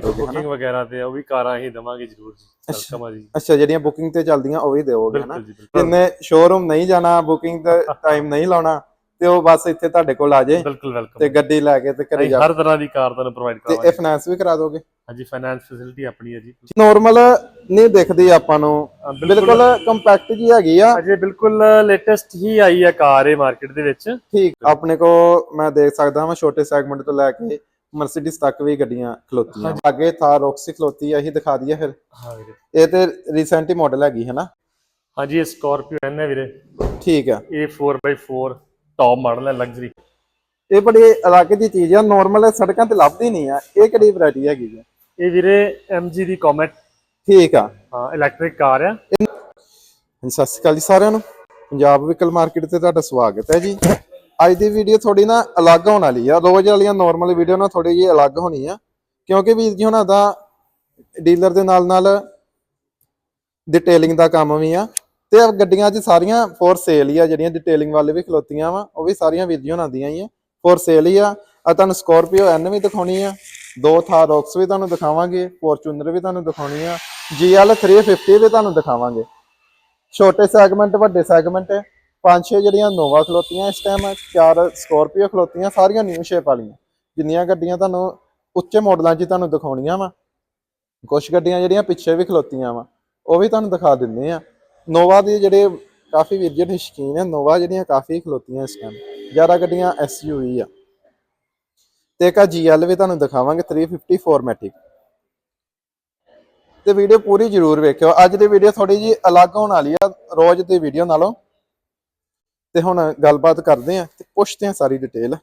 Booking ਵਗੈਰਾ ਤੇ ਉਹ ਵੀ ਕਾਰਾਂ ਹੀ ਦਵਾਂਗੇ ਜ਼ਰੂਰ ਜੀ ਵੈਲਕਮ ਆ ਜੀ ਅੱਛਾ ਜਿਹੜੀਆਂ ਬੁਕਿੰਗ ਤੇ ਚੱਲਦੀਆਂ ਉਹ ਵੀ ਦਿਓਗੇ ਹਨਾ? ਬਿਲਕੁਲ ਜੀ ਬਿਲਕੁਲ। ਜਿੰਨੇ ਸ਼ੋਰੂਮ ਨਹੀਂ ਜਾਣਾ ਬੁਕਿੰਗ ਦਾ ਟਾਈਮ ਨਹੀਂ ਲਾਉਣਾ ਤੇ ਉਹ ਬਸ ਇੱਥੇ ਤੁਹਾਡੇ ਕੋਲ ਆ ਜਾਏ ਬਿਲਕੁਲ ਵੈਲਕਮ ਤੇ ਗੱਡੀ ਲੈ ਕੇ ਤੇ ਘਰੇ ਅਸੀਂ ਜਾ ਹਰ ਤਰ੍ਹਾਂ ਦੀ ਕਾਰ ਤੁਹਾਨੂੰ ਪ੍ਰੋਵਾਈਡ ਤੇ ਇਹ ਕਰਾਵਾਂਗੇ। ਫਾਈਨਾਂਸ ਵੀ ਕਰਾ ਦੋਗੇ? ਹਾਂਜੀ ਫਾਈਨਾਂਸ ਫੈਸਿਲਿਟੀ ਆਪਣੀ ਹੈ ਜੀ। ਨਾਰਮਲ ਨਹੀਂ ਦਿਖਦੀ ਆਪਾਂ ਨੂੰ। ਬਿਲਕੁਲ। ਕੰਪੈਕਟ ਜੀ ਹੈਗੀ ਆ। ਅਜੇ ਬਿਲਕੁਲ ਲੇਟੈਸਟ ਹੀ ਆਈ ਹੈ ਕਾਰ ਇਹ ਮਾਰਕੀਟ ਦੇ ਵਿੱਚ। ਠੀਕ ਆਪਣੇ ਕੋ ਮੈਂ ਦੇਖ ਸਕਦਾ ਹਾਂ ਛੋਟੇ ਸੈਗਮੈਂਟ ਤੋਂ ਲੈ ਕੇ ਮਰਸੀਡੀਜ਼ ਤੱਕ ਵੀ ਗੱਡੀਆਂ ਖਲੋਤੀਆਂ। ਅੱਗੇ ਥਾਰ ਰੌਕਸੀ ਖਲੋਤੀ ਆ ਇਹੀ ਦਿਖਾ ਦਈਏ ਫਿਰ। ਹਾਂ ਵੀਰੇ। ਇਹ ਤੇ ਰੀਸੈਂਟ ਹੀ ਮਾਡਲ ਹੈਗੀ ਹੈ ਨਾ ਹਾਂਜੀ ਇਹ ਸਕਾਰਪੀਓ ਐਨ ਹੈ ਵੀਰੇ। ਠੀਕ ਆ। ਇਹ 4x4 ਟੌਪ ਮਾਡਲ ਹੈ ਲਗਜ਼ਰੀ ਇਹ ਬੜੀ ਇਲਾਕੇ ਦੀ ਚੀਜ਼ ਆ ਨਾਰਮਲ ਸੜਕਾਂ ਤੇ ਲੱਭਦੀ ਨਹੀਂ ਆ ਇਹ ਕਿਹੜੀ ਵੈਰਾਈਟੀ ਹੈਗੀ ਜੀ ਇਹ ਵੀਰੇ MG ਦੀ ਕੋਮੈਟ ਠੀਕ ਆ। ਹਾਂ ਇਲੈਕਟ੍ਰਿਕ ਕਾਰ ਆ। ਸਤਿ ਸ਼੍ਰੀ ਅਕਾਲ ਜੀ ਸਾਰਿਆਂ ਨੂੰ। ਪੰਜਾਬ ਵਹੀਕਲ ਮਾਰਕੀਟ ਤੇ ਤੁਹਾਡਾ ਸਵਾਗਤ ਹੈ ਜੀ। ਅੱਜ ਦੀ ਵੀਡੀਓ ਥੋੜੀ ਨਾ ਅਲੱਗ ਹੋਣ ਵਾਲੀ ਆ। ਰੋਜ਼ ਵਾਲੀਆਂ ਨਾਰਮਲ ਵੀਡੀਓ ਨਾਲ ਥੋੜੀ ਜਿਹੀ ਅਲੱਗ ਹੋਣੀ ਆ। ਕਿਉਂਕਿ ਵੀਰ ਜੀ ਹੁਣਾਂ ਦਾ ਡੀਲਰ ਦੇ ਨਾਲ ਨਾਲ ਡਿਟੇਲਿੰਗ ਦਾ ਕੰਮ ਵੀ ਆ। ਤੇ ਆਹ ਗੱਡੀਆਂ 'ਚ ਸਾਰੀਆਂ ਫੋਰ ਸੇਲ ਹੀ ਆ। ਜਿਹੜੀਆਂ ਡਿਟੇਲਿੰਗ ਵਾਲੇ ਵੀ ਖਲੋਤੀਆਂ ਵਾ, ਉਹ ਵੀ ਸਾਰੀਆਂ ਵੀਰ ਜੀ ਹੁਣਾਂ ਦੀਆਂ ਹੀ ਆ। ਫੋਰ ਸੇਲ ਹੀ ਆ। ਆ ਤੁਹਾਨੂੰ ਸਕੋਰਪੀਓ ਐਨ ਵੀ ਦਿਖਾਉਣੀ ਆ। ਦੋ ਥਾਰ ਰੌਕਸ ਵੀ ਤੁਹਾਨੂੰ ਦਿਖਾਵਾਂਗੇ। ਫੋਰਚੂਨਰ ਵੀ ਤੁਹਾਨੂੰ ਦਿਖਾਉਣੀ ਆ। GL 350 ਵੀ ਤੁਹਾਨੂੰ ਦਿਖਾਵਾਂਗੇ। ਛੋਟੇ ਸੈਗਮੈਂਟ ਵੱਡੇ ਸੈਗਮੈਂਟ ਪੰਜ ਛੇ ਜਿਹੜੀਆਂ ਨੋਵਾ ਖਲੋਤੀਆਂ ਇਸ ਟਾਈਮ ਚਾਰ ਸਕੋਰਪੀਓ ਖਲੋਤੀਆਂ, ਸਾਰੀਆਂ ਨਿਊ ਸ਼ੇਪ ਵਾਲੀਆਂ। ਜਿੰਨੀਆਂ ਗੱਡੀਆਂ ਤੁਹਾਨੂੰ ਉੱਚੇ ਮਾਡਲਾਂ 'ਚ ਤੁਹਾਨੂੰ ਦਿਖਾਉਣੀਆਂ ਵਾ। ਕੁਝ ਗੱਡੀਆਂ ਜਿਹੜੀਆਂ ਪਿੱਛੇ ਵੀ ਖਲੋਤੀਆਂ ਵਾ, ਉਹ ਵੀ ਤੁਹਾਨੂੰ ਦਿਖਾ ਦਿੰਦੇ ਆ। ਨੋਵਾ ਦੇ ਜਿਹੜੇ ਕਾਫੀ ਵੀਰ ਜਿਹੜੇ ਸ਼ੌਕੀਨ ਆ, ਨੋਵਾ ਜਿਹੜੀਆਂ ਕਾਫੀ ਖਲੋਤੀਆਂ ਇਸ ਟਾਈਮ ਜ਼ਿਆਦਾ ਗੱਡੀਆਂ SUV ਆ। ਤੇ ਇੱਕ GL ਵੀ ਤੁਹਾਨੂੰ ਦਿਖਾਵਾਂਗੇ 350 ਫੋਰਮੈਟਿਕ ਤੇ ਵੀਡੀਓ ਪੂਰੀ ਜ਼ਰੂਰ ਵੇਖਿਓ। ਅੱਜ ਦੀ ਵੀਡੀਓ ਥੋੜੀ ਜੀ ਅਲੱਗ ਹੋਣ ਵਾਲੀ ਆ, ਰੋਜ਼ ਦੀ ਵੀਡੀਓ ਨਾਲੋਂ। ਤੇ ਹੁਣ ਗੱਲਬਾਤ ਕਰਦੇ ਆ ਤੇ ਪੁੱਛਦੇ ਆ ਸਾਰੀ ਡਿਟੇਲ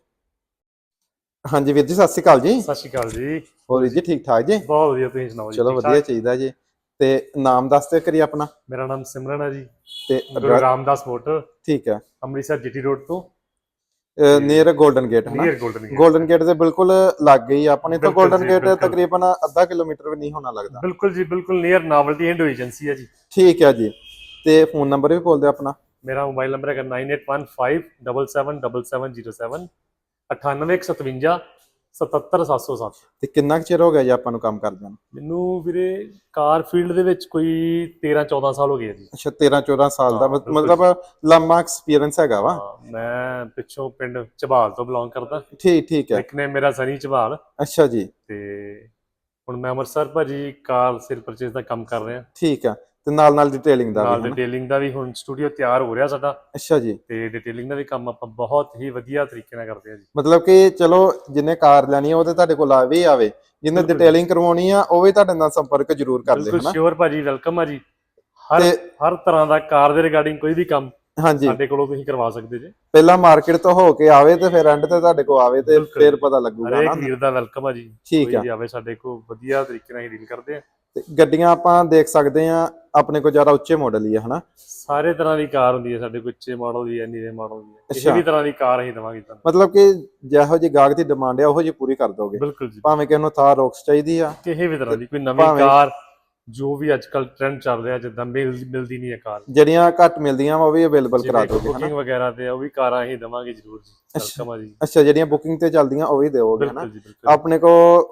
ਹਾਂਜੀ ਵੀਰ ਜੀ ਸਤਿ ਸ਼੍ਰੀ ਅਕਾਲ ਜੀ। ਸਤਿ ਸ਼੍ਰੀ ਅਕਾਲ ਜੀ। ਹੋਰ ਜੀ ਠੀਕ ਠਾਕ ਜੀ? ਬਹੁਤ ਵਧੀਆ ਤੁਸੀਂ ਸੁਣਾਓ ਜੀ ਚਲੋ ਵਧੀਆ ਚਾਹੀਦਾ ਜੀ। ਤੇ ਨਾਮ ਦੱਸ ਦਿਓ ਕਰੀ ਆਪਣਾ। ਮੇਰਾ ਨਾਮ ਸਿਮਰਨ ਹੈ ਜੀ। ਤੇ ਰਾਮਦਾਸ ਮੋਟਰ ਠੀਕ ਹੈ। ਅੰਮ੍ਰਿਤਸਰ ਜੀਟੀ ਰੋਡ ਤੋਂ। ਨੀਅਰ ਗੋਲਡਨ ਗੇਟ ਹੈ ਨੀਅਰ 골ਡਨ ਗੇਟ ਦੇ ਬਿਲਕੁਲ ਲੱਗ ਗਈ ਆਪਣੇ। ਤੋਂ 골ਡਨ ਗੇਟ ਤਕਰੀਬਨ ਅੱਧਾ ਕਿਲੋਮੀਟਰ ਵੀ ਨਹੀਂ ਹੋਣਾ ਲੱਗਦਾ। ਬਿਲਕੁਲ ਜੀ ਬਿਲਕੁਲ ਨੀਅਰ ਨਾਵਲਟੀ ਐਂਡ ਏਜੰਸੀ ਹੈ ਜੀ। ਠੀਕ ਹੈ ਜੀ। ਤੇ ਫੋਨ ਨੰਬਰ ਵੀ ਬੋਲ ਦਿਓ ਆਪਣਾ। ਮੇਰਾ ਮੋਬਾਈਲ ਨੰਬਰ ਹੈਗਾ 9815777707 98157 77707 ਤੇ ਕਿੰਨਾ ਕੁ ਚਿਰ ਹੋ ਗਿਆ ਜੀ ਆਪਾਂ ਨੂੰ ਕੰਮ ਕਰਦਿਆਂ ਨੂੰ? ਮੈਨੂੰ ਵੀਰੇ ਕਾਰ ਫੀਲਡ ਦੇ ਵਿੱਚ ਕੋਈ 13 14 ਸਾਲ ਹੋ ਗਏ ਜੀ। ਅੱਛਾ 13 14 ਸਾਲ ਦਾ। ਮਤਲਬ ਲੰਮਾ ਐਕਸਪੀਰੀਅੰਸ ਹੈਗਾ ਵਾ। ਮੈਂ ਪਿੱਛੋਂ ਪਿੰਡ ਝਬਾਲ ਤੋਂ ਬਿਲੋਂਗ ਕਰਦਾ। ਠੀਕ ਠੀਕ ਹੈ। ਇੱਕ ਨੇ ਮੇਰਾ ਸਨੀ ਝਬਾਲ। ਅੱਛਾ ਜੀ। ਤੇ ਹੁਣ ਮੈਂ ਅੰਮ੍ਰਿਤਸਰ ਭਾਜੀ ਕਾਰ ਸੇਲ ਪਰਚੇਸ ਦਾ ਕੰਮ ਕਰ ਰਿਹਾ। ਠੀਕ ਆ। ਤੇ ਨਾਲ ਨਾਲ ਡਿਟੇਲਿੰਗ ਦਾ ਨਾਲ? ਡਿਟੇਲਿੰਗ ਦਾ ਵੀ ਹੁਣ ਸਟੂਡੀਓ ਤਿਆਰ ਹੋ ਰਿਹਾ ਸਾਡਾ। ਅੱਛਾ ਜੀ। ਤੇ ਡਿਟੇਲਿੰਗ ਦਾ ਵੀ ਕੰਮ ਆਪਾਂ ਬਹੁਤ ਹੀ ਵਧੀਆ ਤਰੀਕੇ ਨਾਲ ਕਰਦੇ ਹਾਂ ਜੀ। ਮਤਲਬ ਕਿ ਚਲੋ ਜਿੰਨੇ ਕਾਰ ਲੈਣੀ ਆ ਉਹ ਤੇ ਤੁਹਾਡੇ ਕੋਲ ਆਵੇ। ਆਵੇ ਬਿਲਕੁਲ। ਡਿਟੇਲਿੰਗ ਕਰਵਾਉਣੀ ਆ ਉਹ ਵੀ ਤੁਹਾਡੇ ਨਾਲ ਸੰਪਰਕ ਜ਼ਰੂਰ ਕਰ ਲੈ ਬਿਲਕੁਲ ਸ਼ੋਰ ਭਾਜੀ ਵੈਲਕਮ ਆ ਜੀ। ਹਰ ਹਰ ਤਰ੍ਹਾਂ ਦਾ ਕਾਰ ਦੇ ਰਿਗਾਰਡਿੰਗ ਕੋਈ ਵੀ ਕੰਮ ਹਾਂਜੀ। ਸਾਡੇ ਕੋਲੋਂ ਤੁਸੀਂ ਕਰਵਾ ਸਕਦੇ ਜੇ। ਪਹਿਲਾਂ ਮਾਰਕੀਟ ਤੋਂ ਹੋ ਕੇ ਆਵੇ ਤੇ ਫਿਰ ਐਂਡ ਤੇ ਤੁਹਾਡੇ ਕੋਲ ਆਵੇ ਤੇ। ਫਿਰ ਪਤਾ ਲੱਗੂਗਾ ਹਰੇਕ ਨਾ? ਵੀਰ ਦਾ ਵੈਲਕਮ ਆ ਜੀ। ਠੀਕ ਆ। ਆਵੇ ਸਾਡੇ ਕੋਲ ਵਧੀਆ ਤਰੀਕੇ ਨਾਲ ਹੀ ਡੀਲ ਕਰਦੇ ਆ ਤੇ ਗੱਡੀਆਂ ਆਪਾਂ ਦੇਖ ਸਕਦੇ ਆ ਆਪਣੇ ਕੋਲ ਜ਼ਿਆਦਾ ਉੱਚੇ ਮਾਡਲ ਹੀ ਆ ਹਨਾ? ਸਾਰੇ ਤਰ੍ਹਾਂ ਦੀ ਕਾਰ ਹੁੰਦੀ ਹੈ ਸਾਡੇ ਕੋਲ ਉੱਚੇ ਮਾਡਲ ਦੀ ਹੈ ਨੀਵੇਂ ਮਾਡਲ ਦੀ ਹੈ। ਕਿਸੇ। ਵੀ ਤਰ੍ਹਾਂ ਦੀ ਕਾਰ ਅਸੀਂ ਦਵਾਂਗੇ ਤੁਹਾਨੂੰ। ਮਤਲਬ ਕਿ ਜਿਹੋ ਜੀ ਗਾਹਕ ਦੀ ਡਿਮਾਂਡ ਆ ਉਹੋ ਜੀ ਪੂਰੀ ਕਰ ਦੋਗੇ। ਬਿਲਕੁਲ ਜੀ। ਭਾਵੇਂ ਕਿ ਉਹਨੂੰ ਥਾਰ ਰੌਕਸ ਚਾਹੀਦੀ ਆ। ਕਿਸੇ ਵੀ ਤਰ੍ਹਾਂ ਦੀ ਕੋਈ ਨਵੀਂ ਕਾਰ ਜੋ ਵੀ ਅੱਜ ਕੱਲ ਟ੍ਰੈਂਡ ਚੱਲ ਰਿਹਾ ਜਿੱਦਾਂ ਮਿਲ ਮਿਲਦੀ ਨਹੀਂ ਹੈ ਕਾਰ। ਜਿਹੜੀਆਂ ਘੱਟ ਮਿਲਦੀਆਂ ਵਾ ਉਹ ਵੀ ਅਵੇਲੇਬਲ ਕਰਾ ਦੋਗੇ ਹਨਾ? ਬੁਕਿੰਗ ਵਗੈਰਾ ਤੇ ਉਹ ਵੀ ਕਾਰਾਂ ਅਸੀਂ ਦਵਾਂਗੇ ਜ਼ਰੂਰ ਜੀ ਵੈਲਕਮ ਜੀ ਅੱਛਾ ਜਿਹੜੀਆਂ ਬੁਕਿੰਗ ਤੇ ਚੱਲਦੀਆਂ ਉਹ ਵੀ ਦਿਓਗੇ ਹਨਾ? ਆਪਣੇ ਕੋ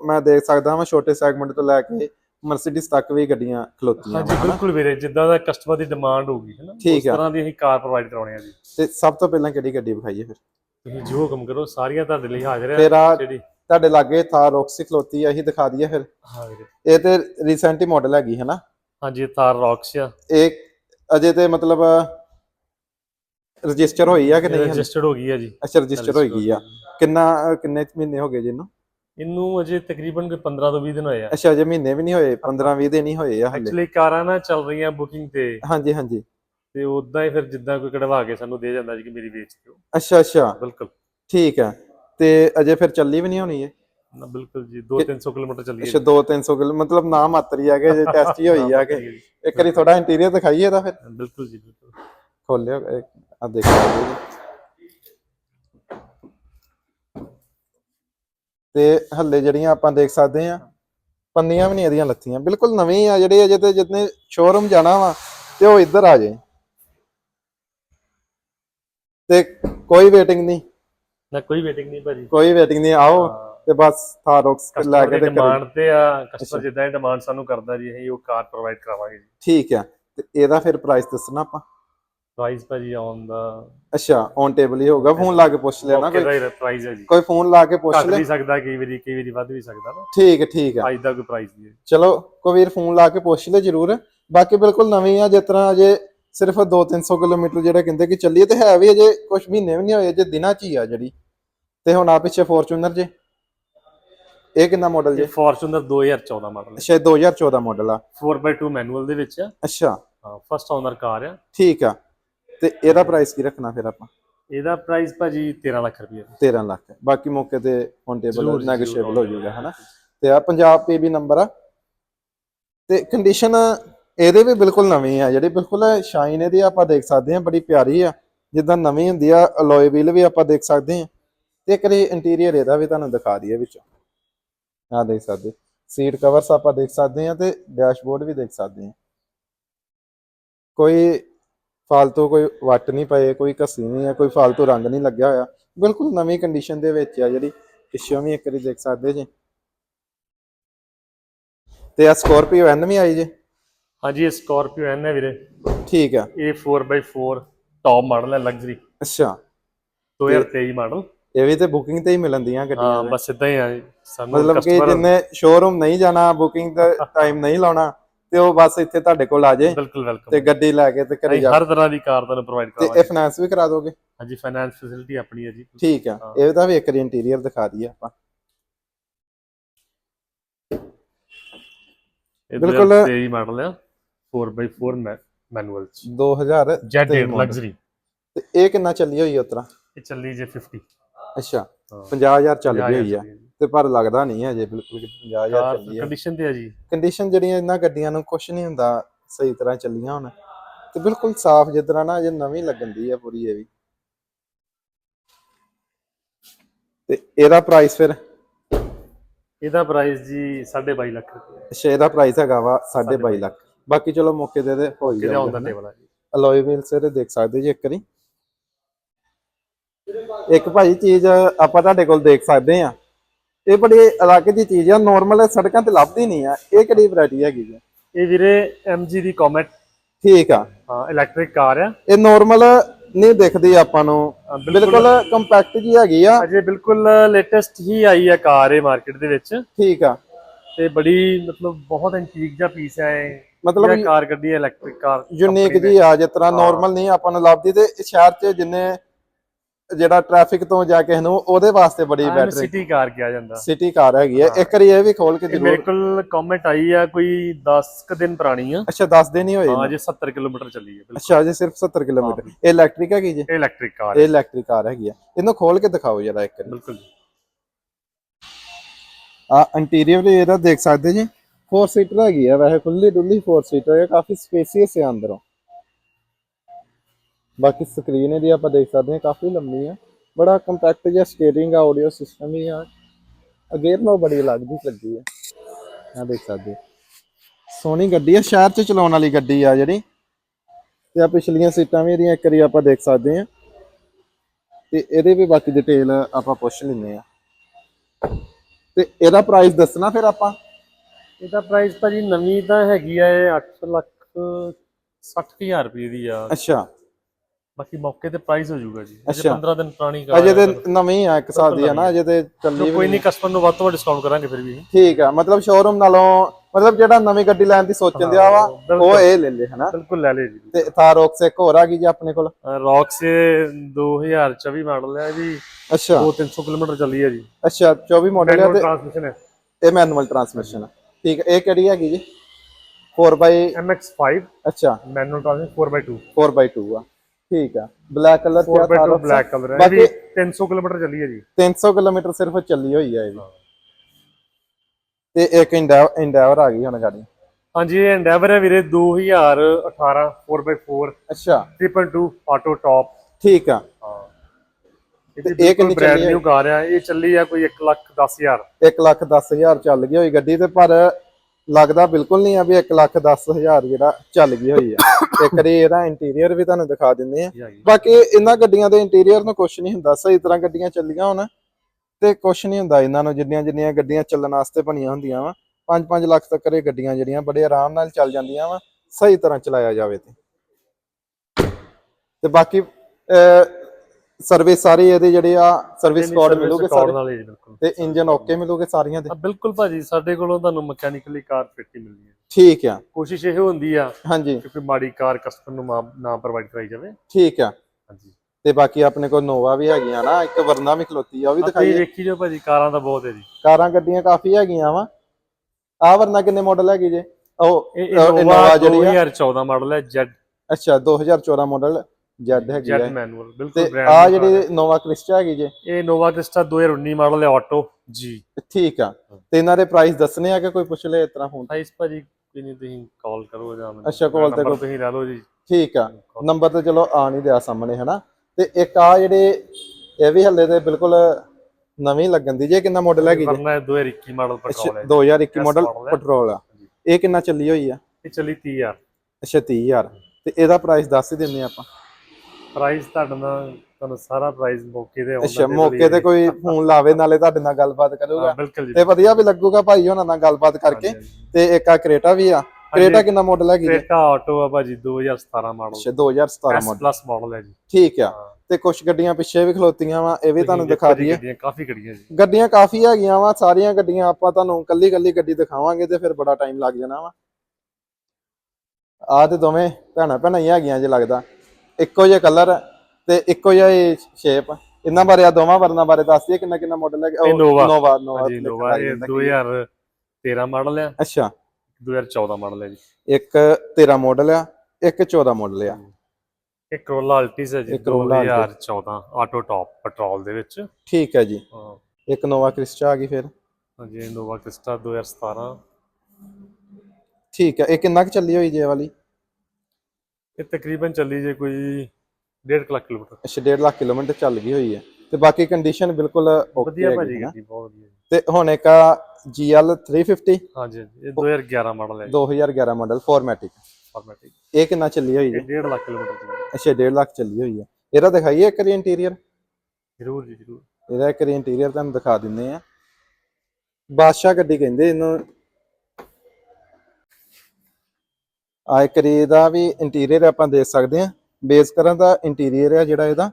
ਮੈਂ ਦੇਖ ਸਕਦਾ ਹਾਂ ਛੋਟੇ ਸੈਗਮੈਂਟ ਤੋਂ ਲੈ ਕੇ ਮਰਸੀਡੀਜ਼ ਤੱਕ ਵੀ ਗੱਡੀਆਂ ਖਲੋਤੀਆਂ ਹਾਂਜੀ ਬਿਲਕੁਲ ਵੀਰੇ ਜਿੱਦਾਂ ਦਾ ਕਸਟਮਰ ਦੀ ਡਿਮਾਂਡ ਹੋਊਗੀ ਹੈ ਨਾ ਉਸ। ਤਰ੍ਹਾਂ ਦੀ ਅਸੀਂ ਕਾਰ ਪ੍ਰੋਵਾਈਡ ਕਰਾਉਣੇ ਆ ਜੀ। ਤੇ ਸਭ ਤੋਂ ਪਹਿਲਾਂ ਕਿਹੜੀ ਗੱਡੀ ਵਿਖਾਈਏ ਫਿਰ? ਤੁਸੀਂ ਜੋ ਹੁਕਮ ਕਰੋ ਸਾਰੀਆਂ ਤੁਹਾਡੇ ਲਈ ਹਾਜ਼ਰ ਹੈ ਫਿਰ ਆ ਜਿਹੜੀ ਤੁਹਾਡੇ ਲਾਗੇ ਥਾਰ ਰੌਕਸੀ ਖਲੋਤੀ ਆ ਇਹੀ ਦਿਖਾ ਦਈਏ ਫਿਰ। ਹਾਂ ਵੀਰੇ। ਇਹ ਤੇ ਰੀਸੈਂਟ ਹੀ ਮਾਡਲ ਹੈਗੀ ਹੈ ਨਾ ਹਾਂਜੀ ਥਾਰ ਰੌਕਸ ਆ। ਇਹ ਅਜੇ ਤੇ ਮਤਲਬ ਰਜਿਸਟਰ ਹੋਈ ਆ ਕਿ ਨਹੀਂ? ਰਜਿਸਟਰਡ ਹੋ ਗਈ ਆ ਜੀ। ਅੱਛਾ ਰਜਿਸਟਰ ਹੋਈ ਗਈ ਆ। ਕਿੰਨਾ ਕਿੰਨੇ ਮਹੀਨੇ ਹੋ ਗਏ ਜੀ ਇਹਨੂੰ? ਇਹਨੂੰ ਅਜੇ ਤਕਰੀਬਨ ਕੋਈ 15 ਤੋਂ 20 ਦਿਨ ਹੋਏ ਆ। ਅੱਛਾ ਅਜੇ ਮਹੀਨੇ ਵੀ ਨਹੀਂ ਹੋਏ 15 20 ਦਿਨ ਹੀ ਹੋਏ ਆ ਹਲੇ। ਐਕਚੁਅਲੀ ਕਾਰਾਂ ਨਾ ਚੱਲ ਰਹੀਆਂ ਬੁਕਿੰਗ ਤੇ। ਹਾਂਜੀ ਹਾਂਜੀ। ਤੇ ਉਦਾਂ ਹੀ ਫਿਰ ਜਿੱਦਾਂ ਕੋਈ ਕਢਵਾ ਕੇ ਸਾਨੂੰ ਦੇ ਜਾਂਦਾ ਜੀ ਕਿ ਮੇਰੀ ਵੇਚ ਦਿਓ। ਅੱਛਾ ਅੱਛਾ। ਬਿਲਕੁਲ। ਠੀਕ ਆ। ਤੇ ਅਜੇ ਫਿਰ ਚੱਲੀ ਵੀ ਨਹੀਂ ਹੋਣੀ ਇਹ? ਨਾ ਬਿਲਕੁਲ ਜੀ 2-300 ਕਿਲੋਮੀਟਰ ਚੱਲੀ ਅੱਛਾ 2-300 ਕਿਲੋ ਮਤਲਬ ਨਾ ਮਾਤਰ ਹੀ ਆ ਜੇ ਟੈਸਟ ਹੀ ਹੋਈ ਆ ਕਿ। ਇੱਕ ਵਾਰੀ ਥੋੜਾ ਇੰਟੀਰੀਅਰ ਦਿਖਾਈਏ ਇਹਦਾ ਫਿਰ। ਬਿਲਕੁਲ ਜੀ ਬਿਲਕੁਲ। ਖੋਲਿਓ ਆ ਦੇਖ। ਜੀ ਤੇ ਹੱਲੇ ਜਿਹੜੀਆਂ ਆਪਾਂ ਦੇਖ ਸਕਦੇ ਆ ਪੰਨੀਆਂ ਵੀ ਨਹੀਂ ਇਹਦੀਆਂ ਲੱਥੀਆਂ। ਬਿਲਕੁਲ ਨਵੀਂ ਆ ਜਿਹੜੇ ਅਜੇ ਤੇ ਜਿਤਨੇ ਸ਼ੋਰੂਮ ਜਾਣਾ ਵਾ ਤੇ ਉਹ ਇੱਧਰ ਆ ਜਾਏ ਤੇ ਕੋਈ ਵੇਟਿੰਗ ਨਹੀਂ। ਨਾ ਕੋਈ ਵੇਟਿੰਗ ਨਹੀਂ ਭਾਜੀ। ਕੋਈ ਵੇਟਿੰਗ ਨਹੀਂ ਆਓ ਤੇ ਬਸ ਥਾਰੋਕਸ ਲੈ ਕੇ ਤੇ ਡਿਮਾਂਡ ਤੇ ਆ। ਕਸਟਮਰ ਜਿੱਦਾਂ ਡਿਮਾਂਡ ਸਾਨੂੰ ਕਰਦਾ ਜੀ ਅਸੀਂ ਉਹ ਕਾਰ ਪ੍ਰੋਵਾਈਡ ਕਰਾਵਾਂਗੇ ਜੀ। ਠੀਕ ਆ ਤੇ ਇਹਦਾ ਫਿਰ ਪ੍ਰਾਈਸ ਦੱਸਣਾ ਆਪਾਂ। ਪ੍ਰਾਈਸ ਭਾਜੀ ਆਨ ਦਾ ਅੱਛਾ ਔਨ ਟੇਬਲ ਹੀ ਹੋਊਗਾ ਫੋਨ ਲਾ ਕੇ ਪੁੱਛ ਲੈਣਾ ਕੋਈ ਦਾ ਪ੍ਰਾਈਸ ਹੈ ਜੀ। ਕੋਈ ਫੋਨ ਲਾ ਕੇ ਪੁੱਛ ਲੈ। ਵੀ ਸਕਦਾ ਕਈ ਵਾਰੀ ਕਈ ਵਾਰੀ ਵੱਧ ਵੀ ਸਕਦਾ ਨਾ। ਠੀਕ ਹੈ ਠੀਕ ਆ ਅੱਜ ਦਾ ਕੋਈ ਪ੍ਰਾਈਸ ਨਹੀਂ ਹੈ। ਚਲੋ ਕੋਈ ਵੀਰ ਫੋਨ ਲਾ ਕੇ ਪੁੱਛ ਲੈ ਜਰੂਰ। ਬਾਕੀ ਬਿਲਕੁਲ ਨਵੀਂ ਆ ਜਿਸ ਤਰ੍ਹਾਂ ਅਜੇ ਸਿਰਫ 2-300 ਕਿਲੋਮੀਟਰ ਜਿਹੜੇ ਕਹਿੰਦੇ ਕਿ ਚੱਲੀਏ ਤੇ ਹੈ ਵੀ ਅਜੇ ਕੁਝ ਮਹੀਨੇ ਵੀ ਨਹੀਂ ਹੋਏ ਅਜੇ ਦਿਨਾਂ ਚ ਹੀ ਆ ਜਿਹੜੀ। ਤੇ ਹੁਣ ਆ ਪਿੱਛੇ ਫੋਰਚੂਨਰ ਜੇ। ਇਹ ਕਿੰਨਾ ਮਾਡਲ ਜੇ? ਫੋਰਚੂਨਰ 2014 ਮਾਡਲ ਹੈ। ਅੱਛਾ ਇਹ 2014 ਮਾਡਲ ਆ। 4x2 ਮੈਨੂਅਲ ਦੇ ਵਿੱਚ ਆ। ਅੱਛਾ। ਹਾਂ ਫਸਟ ਓਨਰ ਕਾਰ ਆ। ਠੀਕ ਆ। ਤੇ ਇਹਦਾ ਪ੍ਰਾਈਸ ਕੀ ਰੱਖਣਾ ਫਿਰ ਆਪਾਂ? ਇਹਦਾ ਪ੍ਰਾਈਸ ਭਾਜੀ 13 ਲੱਖ ਰੁਪਏ 13 ਲੱਖ। ਬਾਕੀ ਮੌਕੇ ਤੇ ਜ਼ਰੂਰ ਟੇਬਲ ਨੈਗੋਸ਼ੀਏਬਲ। ਹੋ ਜਾਊਗਾ ਹਨਾ? ਤੇ ਆ ਪੰਜਾਬ ਪੀਬੀ ਨੰਬਰ ਆ। ਤੇ ਕੰਡੀਸ਼ਨ ਇਹਦੇ ਵੀ ਬਿਲਕੁਲ ਨਵੀਂ ਆ ਜਿਹੜੀ ਬਿਲਕੁਲ ਸ਼ਾਈਨ ਇਹਦੀ ਆਪਾਂ ਦੇਖ ਸਕਦੇ ਹਾਂ ਬੜੀ ਪਿਆਰੀ ਆ। ਜਿੱਦਾਂ ਨਵੀਂ ਹੁੰਦੀ ਆ ਅਲੋਏ ਵੀਲ ਵੀ ਆਪਾਂ ਦੇਖ ਸਕਦੇ ਹਾਂ। ਤੇ ਇੱਕ ਇੰਟੀਰੀਅਰ ਇਹਦਾ ਵੀ ਤੁਹਾਨੂੰ ਦਿਖਾ ਦਈਏ ਵਿੱਚੋਂ। ਆ ਦੇਖ ਸਕਦੇ ਸੀਟ ਕਵਰਸ ਆਪਾਂ ਦੇਖ ਸਕਦੇ ਹਾਂ ਤੇ ਡੈਸ਼ਬੋਰਡ ਵੀ ਦੇਖ ਸਕਦੇ ਹਾਂ। ਕੋਈ ਫਾਲਤੂ ਕੋਈ ਵੱਟ ਨਹੀਂ ਪਏ ਕੋਈ ਘੱਸੀ ਨਹੀਂ ਹੈ ਕੋਈ ਫਾਲਤੂ ਰੰਗ ਨਹੀਂ ਲੱਗਿਆ ਹੋਇਆ। ਬਿਲਕੁਲ ਨਵੀਂ ਕੰਡੀਸ਼ਨ ਦੇ ਵਿੱਚ ਆ ਜਿਹੜੀ। ਪਿੱਛੋਂ ਵੀ ਇੱਕ ਵਾਰੀ ਦੇਖ ਸਕਦੇ ਜੀ। ਤੇ ਆ ਸਕੋਰਪੀਓ ਐਨ ਵੀ ਆਈ ਜੀ? ਹਾਂਜੀ ਇਹ ਸਕਾਰਪੀਓ ਐਨ ਹੈ ਵੀਰੇ। ਠੀਕ ਆ। ਇਹ 4x4 ਟੌਪ ਮਾਡਲ ਹੈ ਲਗਜ਼ਰੀ ਅੱਛਾ। 2023 ਮਾਡਲ ਇਹ ਵੀ ਤੇ ਬੁਕਿੰਗ ਤੇ ਹੀ ਮਿਲਣਦੀਆਂ ਗੱਡੀਆਂ ਹਾਂ। ਬਸ ਇਦਾਂ ਹੀ ਆ ਜੀ। ਸਾਨੂੰ ਮਤਲਬ ਕਿ ਜਿੰਨੇ ਸ਼ੋਰੂਮ ਨਹੀਂ ਜਾਣਾ ਬੁਕਿੰਗ ਦਾ ਟਾਈਮ ਨਹੀਂ ਲਾਉਣਾ ਤੇ ਉਹ ਬਸ ਇੱਥੇ ਤੁਹਾਡੇ ਕੋਲ ਆ ਜਾਏ ਬਿਲਕੁਲ ਵੈਲਕਮ ਤੇ ਗੱਡੀ ਲੈ ਕੇ ਤੇ ਘਰੇ ਜਾ ਹਰ ਤਰ੍ਹਾਂ ਦੀ ਕਾਰ ਤੁਹਾਨੂੰ ਪ੍ਰੋਵਾਈਡ ਤੇ ਇਹ ਕਰਾਵਾਂਗੇ ਫਾਈਨਾਂਸ ਵੀ ਕਰਾ ਦੋਗੇ? ਹਾਂਜੀ ਫਾਈਨਾਂਸ ਫੈਸਿਲਿਟੀ ਆਪਣੀ ਹੈ ਜੀ। ਠੀਕ ਆ। ਇਹਦਾ ਵੀ ਇੱਕ ਵਾਰੀ ਇੰਟੀਰੀਅਰ ਦਿਖਾ ਦਈਏ ਆਪਾਂ। ਬਿਲਕੁਲ। 2023 ਮਾਡਲ ਹੈ 4x4 ਮੈਨੂਅਲ 2000 ਜੈਡ ਤੇ model। ਲਗਜ਼ਰੀ ਤੇ ਇਹ ਕਿੰਨਾ ਚੱਲੀ ਹੋਈ ਉਤਰਾ ਇਹ ਚੱਲੀ ਜੇ 50 ਅੱਛਾ। ਹਾਂ। 50000 ਚੱਲ ਗਈ ਹੋਈ ਆ। ਤੇ ਪਰ ਲੱਗਦਾ ਨਹੀਂ ਹੈ ਜੇ ਬਿਲਕੁਲ ਕਿ 50000 ਚੱਲੀ ਹੈ। ਕੰਡੀਸ਼ਨ ਤੇ ਆ ਜੀ। ਕੰਡੀਸ਼ਨ ਜਿਹੜੀਆਂ ਇਹਨਾਂ ਗੱਡੀਆਂ ਨੂੰ ਕੁਝ ਨਹੀਂ ਹੁੰਦਾ ਸਹੀ ਤਰ੍ਹਾਂ ਚੱਲੀਆਂ ਹੁਣ। ਤੇ ਬਿਲਕੁਲ ਸਾਫ਼ ਤਰ੍ਹਾਂ ਨਾ ਅਜੇ ਨਵੀਂ ਲੱਗਣ ਦੀ ਆ ਪੂਰੀ ਇਹ ਵੀ। ਤੇ ਇਹਦਾ ਪ੍ਰਾਈਸ ਫਿਰ? ਇਹਦਾ ਪ੍ਰਾਈਸ ਜੀ 22.5 ਲੱਖ ਰੁਪਏ। ਅੱਛਾ ਇਹਦਾ ਪ੍ਰਾਈਸ ਹੈਗਾ ਵਾ 22.5 ਲੱਖ। ਬਾਕੀ ਚਲੋ ਮੌਕੇ ਦੇ ਦੇ ਹੋ ਹੀ ਕਿਹਦਾ ਜਾਊਗਾ। ਟੇਬਲ ਆ ਜੀ। ਅਲੋਏ ਵੀਲਸ ਇਹਦੇ ਦੇਖ ਸਕਦੇ ਜੀ ਇੱਕ ਵਾਰੀ। ਇੱਕ ਭਾਈ ਚੀਜ਼ ਆਪਾਂ ਤੁਹਾਡੇ ਕੋਲ ਦੇਖ ਸਕਦੇ ਆ ਇਹ ਬੜੀ ਅਲੱਗ ਜੀ ਚੀਜ਼ ਆ ਨਾਰਮਲ ਸੜਕਾਂ ਤੇ ਲੱਭਦੀ ਨਹੀਂ ਆ। ਇਹ ਕਿਹੜੀ ਵੈਰਾਈਟੀ ਹੈਗੀ ਜੀ? ਇਹ ਵੀਰੇ MG ਦੀ ਕੋਮੈਟ ਠੀਕ ਆ। ਹਾਂ ਇਲੈਕਟ੍ਰਿਕ ਕਾਰ ਆ। ਇਹ ਨਾਰਮਲ ਨਹੀਂ ਦਿਖਦੀ ਆਪਾਂ ਨੂੰ। ਬਿਲਕੁਲ। ਕੰਪੈਕਟ ਜੀ ਹੈਗੀ ਆ। ਅਜੇ ਬਿਲਕੁਲ ਲੇਟੈਸਟ ਹੀ ਆਈ ਆ ਕਾਰ ਇਹ ਮਾਰਕੀਟ ਦੇ ਵਿੱਚ। ਠੀਕ ਆ। ਤੇ ਬੜੀ ਮਤਲਬ ਬਹੁਤ ਐਂਟੀਕ ਜਿਹਾ ਪੀਸ ਹੈ ਇਹ। ਮਤਲਬ ਕਾਰ ਗੱਡੀ ਇਲੈਕਟ੍ਰਿਕ ਕਾਰ ਯੂਨੀਕ ਜੀ ਆ ਜਿਸ ਤਰ੍ਹਾਂ ਨਾਰਮਲ ਨਹੀਂ ਆਪਾਂ ਨੂੰ ਲੱਭਦੀ ਤੇ ਸ਼ਹਿਰ 'ਚ ਜਿੰਨੇ ਜਿਹੜਾ ਟ੍ਰੈਫਿਕ ਤੋਂ ਜਾ ਕੇ ਨੂੰ ਉਹਦੇ ਵਾਸਤੇ ਬੜੀ ਬੈਟਰੀ ਸਿਟੀ ਕਾਰ ਕਿਹਾ ਜਾਂਦਾ। ਸਿਟੀ ਕਾਰ ਹੈਗੀ ਆ ਇੱਕ ਵਾਰੀ ਇਹ ਵੀ ਖੋਲ ਕੇ ਮੇਰੇ ਜ਼ਰੂਰ ਕੋਲ ਕਮੈਂਟ ਆਈ ਆ ਕੋਈ 10 ਕ ਦਿਨ ਪੁਰਾਣੀ ਆ। ਅੱਛਾ ਦੱਸ ਦੇ ਨਹੀਂ ਹੋਏ ਹਾਂ ਜੇ 70 ਕਿਲੋਮੀਟਰ ਚੱਲੀ ਹੈ ਅੱਛਾ ਅਜੇ ਸਿਰਫ 70 ਕਿਲੋਮੀਟਰ। ਇਹ ਇਲੈਕਟ੍ਰਿਕ ਹੈਗੀ ਜੀ? ਇਹ ਇਲੈਕਟ੍ਰਿਕ ਕਾਰ ਇਹ ਹੈ। ਇਲੈਕਟ੍ਰਿਕ ਕਾਰ ਹੈਗੀ ਆ। ਇਹਨੂੰ ਖੋਲ ਕੇ ਦਿਖਾਓ ਜਰਾ ਇੱਕ ਬਿਲਕੁਲ ਆ ਇੰਟੀਰੀਅਰ ਇਹਦਾ ਦੇਖ ਸਕਦੇ ਜੀ? 4 ਸੀਟਰ ਹੈਗੀ ਆ ਵੈਸੇ ਖੁੱਲੀ ਡੁੱਲੀ 4 ਸੀਟਰ ਹੈ ਕਾਫੀ ਸਪੇਸੀਅਸ ਹੈ ਅੰਦਰੋਂ। ਬਾਕੀ ਸਕਰੀਨ ਇਹਦੀ ਆਪਾਂ ਦੇਖ ਸਕਦੇ ਹਾਂ ਕਾਫੀ ਲੰਮੀ ਆ। ਬੜਾ ਕੰਪੈਕਟ ਜਿਹਾ ਸਟੀਅਰਿੰਗ ਆਡੀਓ ਸਿਸਟਮ ਵੀ ਆ। ਅਗੇਰ ਨਾਲ ਬੜੀ ਲੱਗਦੀ ਲੱਗੀ ਆ। ਆ ਦੇਖ ਸਕਦੇ ਹੋ। ਸੋਹਣੀ ਗੱਡੀ ਆ ਸ਼ਹਿਰ 'ਚ ਚਲਾਉਣ ਵਾਲੀ ਗੱਡੀ ਆ ਜਿਹੜੀ। ਤੇ ਆ ਪਿਛਲੀਆਂ ਸੀਟਾਂ ਵੀ ਇਹਦੀਆਂ ਇੱਕ ਵਾਰੀ ਆਪਾਂ ਦੇਖ ਸਕਦੇ ਆ ਤੇ ਇਹਦੇ ਵੀ ਬਾਕੀ ਡਿਟੇਲ ਆਪਾਂ ਪੁੱਛ ਲੈਂਦੇ ਆ ਤੇ ਇਹਦਾ ਪ੍ਰਾਈਸ ਦੱਸਣਾ ਫਿਰ ਆਪਾਂ? ਇਹਦਾ ਪ੍ਰਾਈਸ ਭਾਜੀ ਨਵੀਂ ਤਾਂ ਹੈਗੀ ਆ ਇਹ 8 ਲੱਖ 60000 ਰੁਪਏ ਦੀ ਆ। ਅੱਛਾ। ਬਾਕੀ ਮੌਕੇ ਤੇ ਪ੍ਰਾਈਸ ਹੋ ਜਾਊਗਾ ਜੀ। ਅਜੇ ਅੱਛਾ। 15 ਦਿਨ ਪੁਰਾਣੀ ਕਾਰ ਅਜੇ ਤੇ ਹੈ ਨਵੀਂ ਆ ਇੱਕ ਸਾਲ ਦੀ ਆ ਨਾ ਅਜੇ ਤੇ ਚੱਲੀ ਕੋਈ ਨਹੀਂ। ਕਸਟਮਰ ਨੂੰ ਵੱਧ ਤੋਂ ਵੱਧ ਡਿਸਕਾਊਂਟ ਕਰਾਂਗੇ ਫਿਰ ਵੀ। ਠੀਕ ਆ ਮਤਲਬ ਸ਼ੋਰੂਮ ਨਾਲੋਂ ਮਤਲਬ ਜਿਹੜਾ ਨਵੀਂ ਗੱਡੀ ਲੈਣ ਦੀ ਸੋਚਣ ਦਿਆ ਵਾ। ਉਹ ਇਹ ਲੈ ਲੈ ਹਨਾ। ਬਿਲਕੁਲ ਲੈ ਲੈ ਜੀ। ਤੇ ਥਾਰੋਕਸ ਇੱਕ ਹੋਰ ਆ ਗਈ ਜੀ ਆਪਣੇ ਕੋਲ। ਰੌਕਸ 2024 ਮਾਡਲ ਹੈ ਵੀ ਅੱਛਾ। 2-300 ਕਿਲੋਮੀਟਰ ਚੱਲੀ ਹੈ ਜੀ। ਅੱਛਾ 24 ਮਾਡਲ ਮੈਨੂਅਲ ਤੇ ਟ੍ਰਾਂਸਮਿਸ਼ਨ ਹੈ। ਇਹ ਮੈਨੂਅਲ ਟਰਾਂਸਮਿਸ਼ਨ ਠੀਕ ਹੈ ਇਹ ਕਿਹੜੀ ਹੈਗੀ ਜੀ? 4x MX5 ਅੱਛਾ। ਮੈਨੂਅਲ ਟ੍ਰਾਂਸਮਿਸ਼ਨ 4x2 4x2 ਆ। ਠੀਕ ਆ। ਬਲੈਕ ਕਲਰ ਤੇ 4x2 ਬਲੈਕ ਕਲਰ ਹੈ। ਬਾਕੀ 300 ਕਿਲੋਮੀਟਰ ਚੱਲੀ ਹੈ ਜੀ। 300 ਕਿਲੋਮੀਟਰ ਸਿਰਫ ਚੱਲੀ ਹੋਈ ਆ ਇਹ ਵੀ। ਤੇ ਇੱਕ ਇੰਡੈਵਰ ਆ ਗਈ ਹੁਣ ਗਾੜੀ ਹਾਂਜੀ ਇਹ ਐਂਡੈਵਰ ਹੈ ਵੀਰੇ 2018 4x4 ਅੱਛਾ। 222 ਆਟੋ ਟਾਪ ਠੀਕ ਆ। ਹਾਂ। ਤੇ ਇਹ ਕਿੰਨੀ ਚੱਲੀ ਹੈ? ਨਿਊ ਕਾਰ ਹੈ ਇਹ ਚੱਲੀ ਹੈ ਕੋਈ 1 ਲੱਖ 10000 1 ਲੱਖ 10000 ਚੱਲ ਗਈ ਹੋਈ ਗੱਡੀ ਤੇ ਪਰ ਲੱਗਦਾ ਬਿਲਕੁਲ ਨਹੀਂ ਆ ਵੀ 1 ਲੱਖ 10000 ਜਿਹੜਾ ਚੱਲ ਗਈ ਹੋਈ ਆ। ਇੱਕ ਵਾਰੀ ਇਹਦਾ ਇੰਟੀਰੀਅਰ ਵੀ ਤੁਹਾਨੂੰ ਦਿਖਾ ਦਿੰਦੇ ਆ। ਬਾਕੀ ਇਹਨਾਂ ਗੱਡੀਆਂ ਦੇ ਇੰਟੀਰੀਅਰ ਨੂੰ ਕੁਝ ਨਹੀਂ ਹੁੰਦਾ ਸਹੀ ਤਰ੍ਹਾਂ ਗੱਡੀਆਂ ਚੱਲੀਆਂ ਹੋਣ ਤੇ ਕੁਛ ਨਹੀਂ ਹੁੰਦਾ ਇਹਨਾਂ ਨੂੰ ਜਿੰਨੀਆਂ ਜਿੰਨੀਆਂ ਗੱਡੀਆਂ ਚੱਲਣ ਵਾਸਤੇ ਬਣੀਆਂ ਹੁੰਦੀਆਂ ਵਾ। 5-5 ਲੱਖ ਤੱਕ ਇਹ ਗੱਡੀਆਂ ਜਿਹੜੀਆਂ ਬੜੇ ਆਰਾਮ ਨਾਲ ਚੱਲ ਜਾਂਦੀਆਂ ਵਾ ਸਹੀ ਤਰ੍ਹਾਂ ਚਲਾਇਆ ਜਾਵੇ ਤੇ। ਤੇ ਬਾਕੀ ਸਰਵਿਸ ਸਾਰੀ ਇਹਦੇ ਜਿਹੜੇ ਆ ਸਰਵਿਸ ਕੋਡ ਮਿਲੂਗੇ ਕਾਰਡ ਸਾਰੇ? ਨਾਲ ਹੀ ਬਿਲਕੁਲ। ਤੇ ਇੰਜਨ ਓਕੇ ਮਿਲੂਗੇ ਸਾਰੀਆਂ ਦੇ? ਬਿਲਕੁਲ ਭਾਜੀ ਸਾਡੇ ਕੋਲੋਂ ਤੁਹਾਨੂੰ ਮਕੈਨੀਕਲੀ ਕਾਰ ਫਿੱਟ ਹੀ ਮਿਲਦੀ ਹੈ। ਠੀਕ ਆ। ਕੋਸ਼ਿਸ਼ ਇਹ ਹੁੰਦੀ ਆ ਹਾਂਜੀ। ਕਿ ਕੋਈ ਮਾੜੀ ਕਾਰ ਕਸਟਮਰ ਨੂੰ ਨਾ ਪ੍ਰੋਵਾਈਡ ਕਰਾਈ ਜਾਵੇ। ਠੀਕ ਆ। ਹਾਂਜੀ। ਤੇ ਬਾਕੀ ਆਪਣੇ ਕੋਲ ਨੋਵਾ ਵੀ ਹੈਗੀਆਂ ਨਾ ਇੱਕ ਵਰਨਾ ਵੀ ਖਲੋਤੀ ਆ ਉਹ ਵੀ ਆਪੇ ਦਿਖਾਈਏ। ਵੇਖੀ ਜੋ ਭਾਜੀ ਕਾਰਾਂ ਦਾ ਬਹੁਤ ਹੈ ਜੀ। ਕਾਰਾਂ ਗੱਡੀਆਂ ਕਾਫੀ ਹੈਗੀਆਂ ਵਾ। ਆ ਵਰਨਾ ਕਿੰਨੇ ਮਾਡਲ ਹੈਗੀ ਜੇ? ਉਹ ਇਹ Innova ਜਿਹੜੀ ਆ। 2014 ਮਾਡਲ ਹੈ ਜੈਡ ਅੱਛਾ 2014 ਮਾਡਲ ਜੈਡ ਹੈਗੀ ਜੈਡ ਹੈ ਮੈਨੂਅਲ ਤੇ ਬਿਲਕੁਲ ਆ brand new car ਜਿਹੜੀ ਨੋਵਾ ਕ੍ਰਿਸਟਾ ਹੈਗੀ ਜੇ? ਹੈ। ਇਹ ਨੋਵਾ ਕ੍ਰਿਸਟਾ 2019 ਮਾਡਲ ਹੈ ਆਟੋ ਜੀ। ਠੀਕ ਆ। ਤੇ ਇਹਨਾਂ ਦੇ ਪ੍ਰਾਈਸ ਦੱਸਣੇ ਆ ਕਿ ਕੋਈ ਪੁੱਛ ਲੈ ਇਸ ਤਰ੍ਹਾਂ ਫੋਨ ਸਾਈਜ਼ ਭਾਜੀ ਕੋਈ ਨਹੀਂ ਤੁਸੀਂ ਕਾਲ ਕਰੋ ਜਾਂ ਮੈਨੂੰ ਅੱਛਾ, call ਤੇ number ਕਰੋ। ਤੁਸੀਂ ਲੈ ਲਓ ਜੀ। ਠੀਕ ਆ। ਨੰਬਰ ਤੇ ਚਲੋ ਆ ਨਹੀਂ ਦਿਆ ਸਾਹਮਣੇ ਹਨਾ? ਤੇ ਇੱਕ ਆ ਜਿਹੜੇ ਇਹ ਵੀ ਹੱਲੇ ਤੇ ਬਿਲਕੁਲ ਨਵੀਂ ਲੱਗਣ ਦੀ ਜੇ ਕਿੰਨਾ ਮਾਡਲ ਹੈਗੀ ਜੇ? ਵਰਨਾ 2021 ਮਾਡਲ ਪੈਟਰੋਲ ਹੈ। 2021 S ਮਾਡਲ model ਹੈ। ਪੈਟਰੋਲ ਆ। ਜੀ। ਇਹ ਕਿੰਨਾ ਚੱਲੀ ਹੋਈ ਆ? ਇਹ ਚੱਲੀ 30000 ਅੱਛਾ 30000 ਤੇ ਇਹਦਾ ਪ੍ਰਾਈਸ ਦੱਸ ਹੀ ਦਿੰਨੇ ਆਪਾਂ। ਪ੍ਰਾਈਸ ਤੁਹਾਡਾ ਨਾਲ ਤੁਹਾਨੂੰ ਸਾਰਾ ਪ੍ਰਾਈਸ ਮੌਕੇ ਤੇ ਆਉਂਦਾ ਅੱਛਾ ਮੌਕੇ ਤੇ ਕੋਈ ਫੋਨ ਲਾਵੇ ਨਾਲੇ ਤੁਹਾਡੇ ਨਾਲ ਗੱਲਬਾਤ ਕਰੂਗਾ। ਤੇ ਵਧੀਆ ਵੀ ਲੱਗੂਗਾ ਭਾਈ ਉਹਨਾਂ ਨਾਲ ਗੱਲਬਾਤ ਕਰਕੇ। ਤੇ ਇੱਕ ਆ ਕ੍ਰੇਟਾ ਵੀ ਆ। ਕ੍ਰੇਟਾ ਕਿੰਨਾ ਮਾਡਲ ਜੀ? ਕ੍ਰੇਟਾ ਆਟੋ ਆ ਭਾਜੀ 2017 ਮਾਡਲ ਅੱਛਾ 2017 S ਮਾਡਲ ਪਲੱਸ ਮਾਡਲ ਹੈ ਜੀ। ਠੀਕ ਆ। ਹਾਂ। ਤੇ ਕੁਝ ਗੱਡੀਆਂ ਪਿੱਛੇ ਵੀ ਖਲੋਤੀਆਂ ਵਾ ਇਹ ਵੀ ਤੁਹਾਨੂੰ ਦਿਖਾ ਦਈਏ। ਗੱਡੀਆਂ ਕਾਫੀ ਗੱਡੀਆਂ ਜੀ। ਗੱਡੀਆਂ ਕਾਫੀ ਹੈਗੀਆਂ ਵਾ ਸਾਰੀਆਂ ਗੱਡੀਆਂ ਆਪਾਂ ਤੁਹਾਨੂੰ ਕੱਲੀ ਕੱਲੀ ਗੱਡੀ ਦਿਖਾਵਾਂਗੇ ਤੇ ਫਿਰ ਬੜਾ ਟਾਈਮ ਲੱਗ ਜਾਣਾ ਵਾ। ਆ ਤੇ ਦੋਵੇਂ ਭੈਣਾਂ ਭੈਣਾਂ ਹੀ ਹੈਗੀਆਂ ਜੇ ਲੱਗਦਾ। ਇੱਕੋ ਜਿਹਾ ਕਲਰ ਤੇ ਇੱਕੋ ਜਿਹਾ ਸ਼ੇਪ ਇਹਨਾਂ ਬਾਰੇ ਆ ਦੋਵਾਂ ਵਰਨਾਂ ਬਾਰੇ ਦੱਸ ਦਈਏ ਕਿੰਨਾ ਕਿੰਨਾ ਮਾਡਲ ਹੈ। ਇਹ। ਨੋਵਾ ਨੋਵਾ ਨੋਵਾ ਇਹ 2013 ਮਾਡਲ ਹੈ। ਅੱਛਾ। 2014 ਮਾਡਲ ਹੈ ਜੀ। ਇੱਕ 13 ਮਾਡਲ ਆ ਇੱਕ 14 ਮਾਡਲ ਆ। ਇਹ ਕਰੋਲਾ ਅਲਟਿਸ ਹੈ ਜੀ ਇਹ Corolla 2014 ਆਟੋ ਟਾਪ ਪੈਟਰੋਲ ਦੇ ਵਿੱਚ। ਠੀਕ ਹੈ ਜੀ। ਹਾਂ। ਇੱਕ ਨੋਵਾ ਕ੍ਰਿਸਟਾ ਆ ਗਈ ਫਿਰ। ਹਾਂਜੀ ਨੋਵਾ ਕ੍ਰਿਸਟਾ 2017 ਠੀਕ ਹੈ ਇਹ ਕਿੰਨਾ ਕੁ ਚੱਲੀ ਹੋਈ ਜੇ ਵਾਲੀ? ਇਹ ਤਕਰੀਬਨ ਚੱਲੀ ਜੇ ਕੋਈ 1.5 ਲੱਖ ਕਿਲੋਮੀਟਰ। ਅੱਛਾ 1.5 ਲੱਖ ਕਿਲੋਮੀਟਰ ਚੱਲ ਗਈ ਹੋਈ ਹੈ। ਤੇ ਬਾਕੀ ਕੰਡੀਸ਼ਨ ਬਿਲਕੁਲ ਓਕੇ ਵਧੀਆ ਹੈ ਭਾਜੀ ਗੱਡੀ ਬਹੁਤ ਵਧੀਆ। ਜੀ। ਤੇ ਹੁਣ ਇੱਕ ਆ GL 350 ਹਾਂਜੀ ਇਹ 2011 ਮਾਡਲ ਹੈ। 2011 ਮਾਡਲ ਫਾਰਮੈਟਿਕ ਫਾਰਮੈਟਿਕ ਇਹ ਕਿੰਨਾ ਚੱਲੀ ਹੋਈ ਹੈ? 1.5 ਲੱਖ ਕਿਲੋਮੀਟਰ ਅੱਛਾ 1.5 ਲੱਖ ਚੱਲੀ ਹੋਈ ਹੈ। ਇਹਦਾ ਦਿਖਾਈਏ ਇੱਕ ਰੀ ਇੰਟੀਰੀਅਰ ਜ਼ਰੂਰ ਜੀ ਜ਼ਰੂਰ। ਇਹਦਾ ਇੱਕ ਰੀ ਇੰਟੀਰੀਅਰ ਤੁਹਾਨੂੰ ਦਿਖਾ ਦਿੰਦੇ ਆ ਬਾਦਸ਼ਾਹ ਗੱਡੀ ਕਹਿੰਦੇ ਇਹਨੂੰ ਆ ਇੱਕ ਰੀ ਦਾ ਵੀ ਇੰਟੀਰੀਅਰ ਆਪਾਂ ਦੇਖ ਸਕਦੇ ਆ ਬੇਸ ਕਰਨ ਦਾ ਇੰਟੀਰੀਅਰ ਆ ਜਿਹੜਾ ਇਹਦਾ।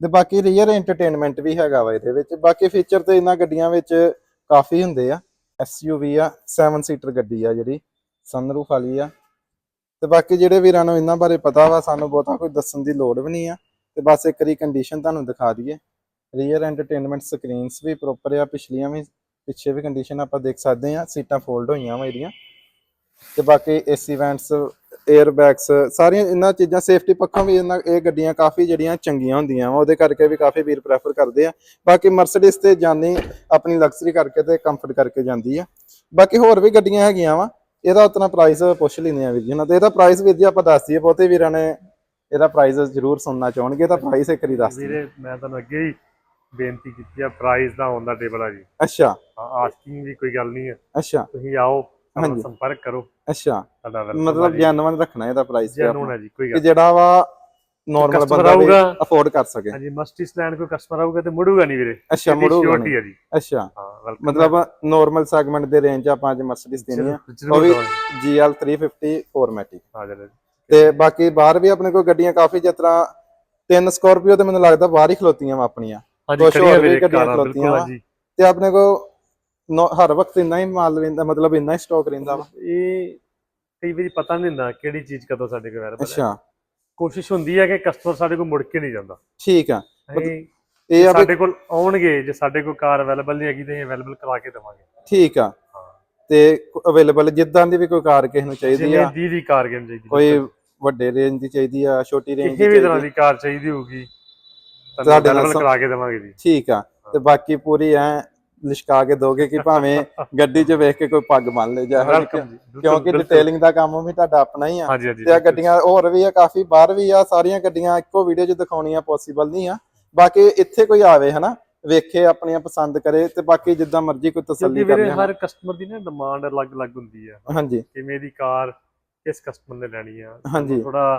ਤੇ ਬਾਕੀ ਰੀਅਰ ਐਂਟਰਟੇਨਮੈਂਟ ਵੀ ਹੈਗਾ ਵਾ ਇਹਦੇ ਵਿੱਚ। ਬਾਕੀ ਫੀਚਰ ਤੇ ਇਹਨਾਂ ਗੱਡੀਆਂ ਵਿੱਚ ਕਾਫੀ ਹੁੰਦੇ ਆ। ਐਸਯੂਵੀ ਆ 7 ਸੀਟਰ ਗੱਡੀ ਆ ਜਿਹੜੀ ਸਨਰੂਫ ਵਾਲੀ ਆ। ਤੇ ਬਾਕੀ ਜਿਹੜੇ ਵੀਰਾਂ ਨੂੰ ਇਹਨਾਂ ਬਾਰੇ ਪਤਾ ਵਾ, ਸਾਨੂੰ ਬਹੁਤਾ ਕੋਈ ਦੱਸਣ ਦੀ ਲੋੜ ਵੀ ਨਹੀਂ ਆ। ਤੇ ਬਸ ਇੱਕ ਰੀ ਕੰਡੀਸ਼ਨ ਤੁਹਾਨੂੰ ਦਿਖਾ ਦਈਏ। ਰੀਅਰ ਐਂਟਰਟੇਨਮੈਂਟ ਸਕਰੀਨਸ ਵੀ ਪ੍ਰੋਪਰ ਆ। ਪਿਛਲੀਆਂ ਵੀ, ਪਿੱਛੇ ਵੀ ਕੰਡੀਸ਼ਨ ਆਪਾਂ ਦੇਖ ਸਕਦੇ ਆ ਸੀਟਾਂ ਫੋਲਡ ਹੋਈਆਂ ਵਾ ਇਹਦੀਆਂ। ਤੇ ਬਾਕੀ ਏਸੀ ਵੈਂਟਸ 에ਅਰ ਬੈਗਸ ਸਾਰੀਆਂ ਇਹਨਾਂ ਚੀਜ਼ਾਂ ਸੇਫਟੀ ਪੱਖੋਂ ਵੀ ਇਹਨਾਂ ਇਹ ਗੱਡੀਆਂ ਕਾਫੀ ਜਿਹੜੀਆਂ ਚੰਗੀਆਂ ਹੁੰਦੀਆਂ ਵਾ ਉਹਦੇ ਕਰਕੇ ਵੀ ਕਾਫੀ ਵੀਰ ਪ੍ਰੈਫਰ ਕਰਦੇ ਆ। ਬਾਕੀ ਮਰਸੀਡੀਜ਼ ਤੇ ਜਾਨੀ ਆਪਣੀ ਲਗਜ਼ਰੀ ਕਰਕੇ ਤੇ ਕੰਫਰਟ ਕਰਕੇ ਜਾਂਦੀ ਆ। ਬਾਕੀ ਹੋਰ ਵੀ ਗੱਡੀਆਂ ਹੈਗੀਆਂ ਵਾ ਇਹਦਾ ਉਤਨਾ ਪ੍ਰਾਈਸ ਪੁੱਛ ਲੈਂਦੇ ਆ ਵੀਰ ਜੀ ਉਹਨਾਂ ਤੇ। ਇਹਦਾ ਪ੍ਰਾਈਸ ਵੀਰ ਜੀ ਆਪਾਂ ਦੱਸ ਦਈਏ ਬਹੁਤੇ ਵੀਰਾਂ ਨੇ ਇਹਦਾ ਪ੍ਰਾਈਸ ਜ਼ਰੂਰ ਸੁਣਨਾ ਚਾਹਣਗੇ ਤਾਂ ਪ੍ਰਾਈਸ ਇੱਕ ਵਾਰੀ ਦੱਸ ਵੀਰੇ ਮੈਂ ਤੁਹਾਨੂੰ ਅੱਗੇ ਹੀ ਬੇਨਤੀ ਕੀਤੀ ਆ ਪ੍ਰਾਈਸ ਦਾ ਔਨ ਦਾ ਟੇਬਲ ਆ ਜੀ। ਅੱਛਾ। ਆਸਕਿੰਗ ਦੀ ਕੋਈ ਗੱਲ ਨਹੀਂ ਹੈ ਅੱਛਾ। ਤੁਸੀਂ ਆਓ ਹਾਂਜੀ। ਸੰਪਰਕ ਕਰੋ। ਅੱਛਾ। ਮਤਲਬ ਜੈਨੂਨ ਰੱਖਣਾ ਇਹਦਾ ਪ੍ਰਾਈਸ ਜੈਨੂਨ ਹੈ ਜੀ ਕੋਈ ਕਿ ਗੱਲ ਜਿਹੜਾ ਵਾ ਨਾਰਮਲ ਬੰਦਾ ਵੀ। ਅਫੋਰਡ ਕਰ ਸਕੇ। ਹਾਂਜੀ ਮਸਟੀ ਸਟੈਂਡ ਕੋਈ ਕਸਟਮਰ ਆਊਗਾ ਤੇ ਮੁੜੂਗਾ ਨਹੀਂ ਵੀਰੇ। ਅੱਛਾ ਮੁੜੂਗਾ ਸ਼ੋਰਟੀ ਹੈ ਜੀ। ਅੱਛਾ। ਹਾਂ ਵੈਲਕਮ ਮਤਲਬ ਨਾਰਮਲ ਸੈਗਮੈਂਟ ਦੇ ਰੇਂਜ ਆਪਾਂ ਅੱਜ ਮਰਸੀਡੀਜ਼ ਦੇਣੀ ਆ। ਉਹ ਵੀ। GL 350 4matic ਹਾਜ਼ਰ ਹੈ ਜੀ। ਤੇ ਬਾਕੀ ਬਾਹਰ ਵੀ ਆਪਣੇ ਕੋਲ ਗੱਡੀਆਂ ਕਾਫੀ ਜਿਸ ਤਰ੍ਹਾਂ ਤਿੰਨ ਸਕਾਰਪੀਓ ਤੇ ਮੈਨੂੰ ਲੱਗਦਾ ਬਾਹਰ ਹੀ ਖਲੋਤੀਆਂ ਵਾ ਆਪਣੀਆਂ। ਖੜੀਆਂ ਹੋਰ ਵੀ ਗੱਡੀਆਂ ਖਲੋਤੀਆਂ ਤੇ ਆਪਣੇ ਕੋਲ ਹਰ ਵਕਤ ਇੰਨਾ ਹੀ ਮਾਲ ਰਹਿੰਦਾ ਮਤਲਬ ਇੰਨਾ ਹੀ ਸਟਾਕ ਰਹਿੰਦਾ ਵਾ। ਇਹ ਕਈ ਵਾਰੀ ਪਤਾ ਨਹੀਂ ਹੁੰਦਾ ਕਿਹੜੀ ਚੀਜ਼ ਕਦੋਂ ਸਾਡੇ ਕੋਲ ਅਵੇਲੇਬਲ ਹੈ। ਅੱਛਾ। ਕੋਸ਼ਿਸ਼ ਹੁੰਦੀ ਹੈ ਕਿ ਕਸਟਮਰ ਸਾਡੇ ਕੋਲ ਮੁੜ ਕੇ ਨਹੀਂ ਜਾਂਦਾ। ਠੀਕ ਆ। ਇਹ ਸਾਡੇ ਕੋਲ ਆਉਣਗੇ ਜੇ ਸਾਡੇ ਕੋਲ ਕਾਰ ਅਵੇਲੇਬਲ ਨਹੀਂ ਹੈਗੀ ਤੇ ਅਵੇਲੇਬਲ ਕਰਾ ਕੇ ਦੇਵਾਂਗੇ। ਠੀਕ ਆ। ਤੇ ਅਵੇਲੇਬਲ ਜਿੱਦਾਂ ਦੀ ਵੀ ਕੋਈ ਕਾਰ ਕਿਸੇ ਨੂੰ ਚਾਹੀਦੀ ਜਿਵੇਂ ਆ ਦੀ ਦੀ ਕਾਰ ਗੇਮ ਚਾਹੀਦੀ ਕੋਈ ਵੱਡੇ ਰੇਂਜ ਦੀ ਚਾਹੀਦੀ ਆ ਛੋਟੀ ਰੇਂਜ ਦੀ ਕਿਸੇ ਵੀ ਤਰ੍ਹਾਂ ਦੀ ਕਾਰ ਚਾਹੀਦੀ ਹੋਊਗੀ ਤੁਹਾਡੇ ਨਾਲ ਕਰਾ ਕੇ ਦੇਵਾਂਗੇ ਜੀ। ਠੀਕ ਆ। ਤੇ ਬਾਕੀ ਪੂਰੀ ਐ ਲਿਸ਼ਕਾ ਕੇ ਦੋਗੇ ਕਿ ਭਾਵੇਂ ਗੱਡੀ 'ਚ ਵੇਖ ਕੇ ਕੋਈ ਪੱਗ ਬੰਨ ਲੇ ਜਾ ਕਿਉਂਕਿ। ਡਿਟੇਲਿੰਗ ਦਾ ਕੰਮ ਵੀ ਤੁਹਾਡਾ ਆਪਣਾ ਹੀ ਆ। ਤੇ ਆ ਗੱਡੀਆਂ ਹੋਰ ਵੀ ਆ ਕਾਫੀ ਬਾਹਰ ਵੀ ਆ ਸਾਰੀਆਂ ਗੱਡੀਆਂ ਇੱਕੋ ਵੀਡੀਓ 'ਚ ਦਿਖਾਉਣੀਆਂ ਪੋਸੀਬਲ ਨਹੀਂ ਆ। ਬਾਕੀ ਇੱਥੇ ਕੋਈ ਆਵੇ ਹਨਾ ਵੇਖੇ ਆਪਣੀਆਂ ਪਸੰਦ ਕਰੇ ਤੇ ਬਾਕੀ ਜਿੱਦਾਂ ਮਰਜ਼ੀ ਕੋਈ ਤਸੱਲੀ ਕਰ ਲਿਆ ਹਰ ਕਸਟਮਰ ਦੀ ਨਾ ਡਿਮਾਂਡ ਅਲੱਗ-ਅਲੱਗ ਹੁੰਦੀ ਹੈ ਹਾਂਜੀ। ਕਿਵੇਂ ਦੀ ਕਾਰ ਕਿਸ ਕਸਟਮਰ ਨੇ ਲੈਣੀ ਆ। ਹਾਂਜੀ। ਥੋੜਾ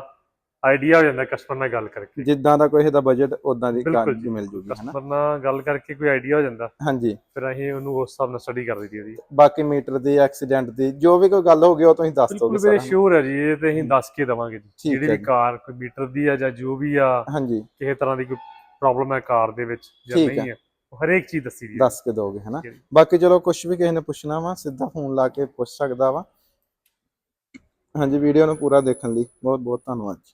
ਆਈਡੀਆ ਹੋ ਜਾਂਦਾ ਕਸਟਮਰ ਨਾਲ ਗੱਲ ਕਰਕੇ। ਜਿੱਦਾਂ ਦਾ ਕੋਈ ਇਹਦਾ ਬਜਟ ਉਦਾਂ ਦੀ ਕਾਰ ਜੀ। ਮਿਲ ਜੂਗੀ ਹਨਾ? ਕਸਟਮਰ ਨਾਲ ਗੱਲ ਕਰਕੇ ਕੋਈ ਆਈਡੀਆ ਹੋ ਜਾਂਦਾ ਹਾਂਜੀ। ਫਿਰ ਅਸੀਂ ਉਹਨੂੰ ਉਸ ਹਿਸਾਬ ਨਾਲ ਸਟੱਡੀ ਕਰ ਦਈਦੀ ਉਹਦੀ ਬਾਕੀ ਮੀਟਰ ਦੀ ਐਕਸੀਡੈਂਟ ਦੀ ਜੋ ਵੀ ਕੋਈ ਗੱਲ ਹੋਗੀ ਉਹ ਤੁਸੀਂ ਦੱਸ ਦੋਗੇ ਬਿਲਕੁਲ ਸਾਰਾ ਹੈ ਜੀ ਇਹ ਤੇ ਅਸੀਂ ਦੱਸ ਕੇ ਦਵਾਂਗੇ ਜੀ। ਜਿਹੜੀ ਹੈ ਵੀ। ਕਾਰ ਕੋਈ ਮੀਟਰ ਦੀ ਆ ਜਾਂ ਜੋ ਵੀ ਆ ਹਾਂਜੀ। ਕਿਸੇ ਤਰ੍ਹਾਂ ਦੀ ਕੋਈ ਪ੍ਰੋਬਲਮ ਹੈ ਕਾਰ ਦੇ ਵਿੱਚ ਜਾਂ ਹੈ। ਨਹੀਂ ਹੈ ਹਰੇਕ ਚੀਜ਼ ਦੱਸੀ ਦੀ ਹੈ ਦੱਸ ਕੇ ਦੋਗੇ ਹਨਾ? ਹੈ। ਬਾਕੀ ਚਲੋ ਕੁਝ ਵੀ ਕਿਸੇ ਨੇ ਪੁੱਛਣਾ ਵਾ ਸਿੱਧਾ ਫੋਨ ਲਾ ਕੇ ਪੁੱਛ ਸਕਦਾ ਵਾ। ਹਾਂਜੀ ਵੀਡੀਓ ਨੂੰ ਪੂਰਾ ਦੇਖਣ ਲਈ ਬਹੁਤ ਬਹੁਤ ਧੰਨਵਾਦ ਜੀ।